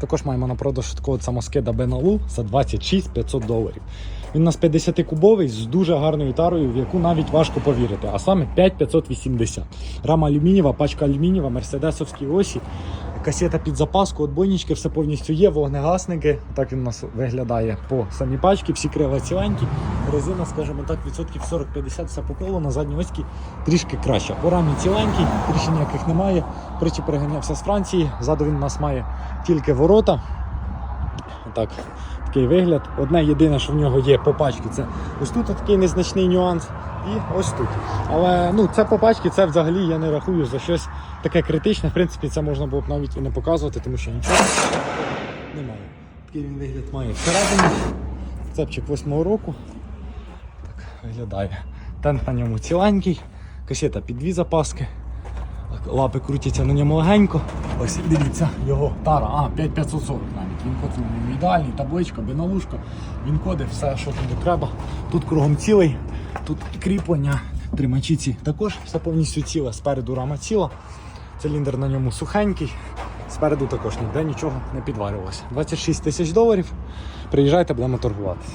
Також маємо на продаж такого самоскида Беналу за 26 500 доларів. Він у нас 50-кубовий з дуже гарною тарою, в яку навіть важко повірити, а саме 5580. Рама алюмінієва, пачка алюмінієва, мерседесовські осі, касета під запаску, отбойнички, все повністю є, вогнегасники. Так він у нас виглядає по самій пачці, всі крила ціленькі. Резина, скажімо так, відсотків 40-50 все по колу, на задній оські трішки краще. По рамі ціленький, тріщин ніяких немає. Причі переганявся з Франції. Ззаду він у нас має тільки ворота. Так, такий вигляд. Одне єдине, що в нього є по пачці, це ось тут такий незначний нюанс. І ось тут. Але ну, це по пачці, це взагалі я не рахую за щось таке критичне. В принципі, це можна було б навіть і не показувати, тому що нічого немає. Такий він вигляд має всередині. Цепчик восьмого року. Так виглядає. Тент на ньому ціленький, касета під дві запаски. Лапи крутяться на ньому легенько. Ось дивіться, його тара. А, 5540 навіть. Він код ідеальний, табличка, беналушка, він коди, все, що тобі треба. Тут кругом цілий, тут кріплення, тримачі ці також все повністю ціле. Спереду рама ціла. Циліндр на ньому сухенький. Спереду також ніде нічого не підварювалося. 26 тисяч доларів. Приїжджайте, будемо торгуватися.